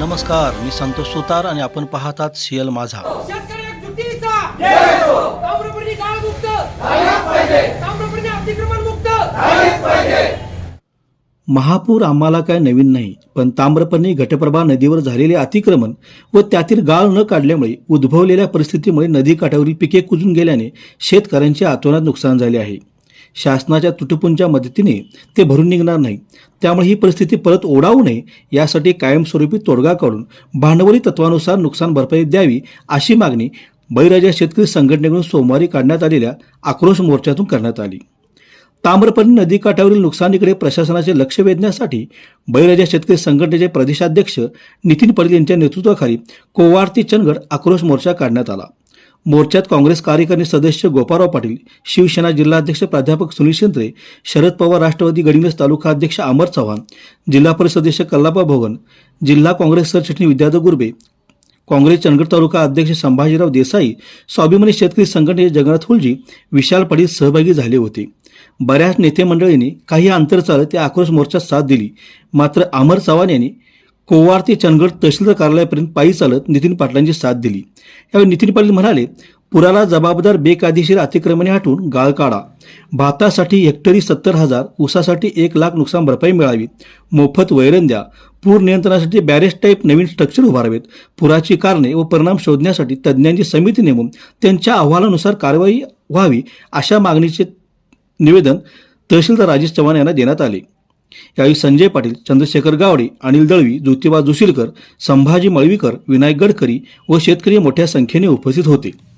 नमस्कार मी संतोष सुतार आणि आपण पाहतात सीएल माझा. शेतकरी एकजुटीचा ताम्रपर्णी गाळमुक्त. ताम्रपर्णी अतिक्रमण मुक्त. महापूर आम्हाला काय नवीन नाही पण ताम्रपर्णी घटप्रभा नदीवर झालेले अतिक्रमण व त्यातील गाळ न काढल्यामुळे उद्भवलेल्या परिस्थितीमुळे नदीकाठावरील पिके कुजून गेल्याने शेतकऱ्यांचे अतोनात नुकसान झाले आहे. शासनाच्या तुटपुंच्या मदतीने ते भरून निघणार नाही. त्यामुळे ही परिस्थिती परत ओढावू नये यासाठी कायमस्वरूपी तोडगा काढून भांडवली तत्वानुसार नुकसान भरपाई द्यावी अशी मागणी बळीराजा शेतकरी संघटनेकडून सोमवारी काढण्यात आलेल्या आक्रोश मोर्चातून करण्यात आली. ताम्रपर्णी नदीकाठावरील नुकसानीकडे प्रशासनाचे लक्ष वेधण्यासाठी बळीराजा शेतकरी संघटनेचे प्रदेशाध्यक्ष नितीन पटेल यांच्या नेतृत्वाखाली कोवारती चंदगड आक्रोश मोर्चा काढण्यात आला. मोर्चात काँग्रेस कार्यकारिणी सदस्य गोपाराव पाटील शिवसेना जिल्हाध्यक्ष प्राध्यापक सुनील शेंत्रे शरद पवार राष्ट्रवादी गडिंग्लज तालुका अध्यक्ष अमर चव्हाण जिल्हा परिषद सदस्य कल्लापा भोगन जिल्हा काँग्रेस सरचिटणीस विद्याधर गुर्बे काँग्रेस चंदगड तालुका अध्यक्ष संभाजीराव देसाई स्वाभिमानी शेतकरी संघटनेचे जगन्नाथ हुलजी विशाल पाटील सहभागी झाले होते. बऱ्याच नेते मंडळींनी काही अंतर चालत त्या आक्रोश मोर्चात साथ दिली. मात्र अमर चव्हाण यांनी कोवार ते चंदगड तहसीलदार कार्यालयापर्यंत पायी चालत नितीन पाटलांची साथ दिली. यावेळी नितीन पाटील म्हणाले पुराला जबाबदार बेकायदेशीर अतिक्रमणे हटवून गाळ काढा. भातासाठी हेक्टरी सत्तर हजार ऊसासाठी एक लाख नुकसान भरपाई मिळावी. मोफत वैरण द्या. पूर नियंत्रणासाठी बॅरेज टाईप नवीन स्ट्रक्चर उभारावेत. पुराची कारणे व परिणाम शोधण्यासाठी तज्ज्ञांची समिती नेमून त्यांच्या अहवालानुसार कारवाई व्हावी अशा मागणीचे निवेदन तहसीलदार राजेश चव्हाण यांना देण्यात आले. यावेळी संजय पाटील चंद्रशेखर गावडे अनिल दळवी ज्योतिबा जोशीलकर संभाजी मळवीकर विनायक गडकरी व शेतकरी मोठ्या संख्येने उपस्थित होते.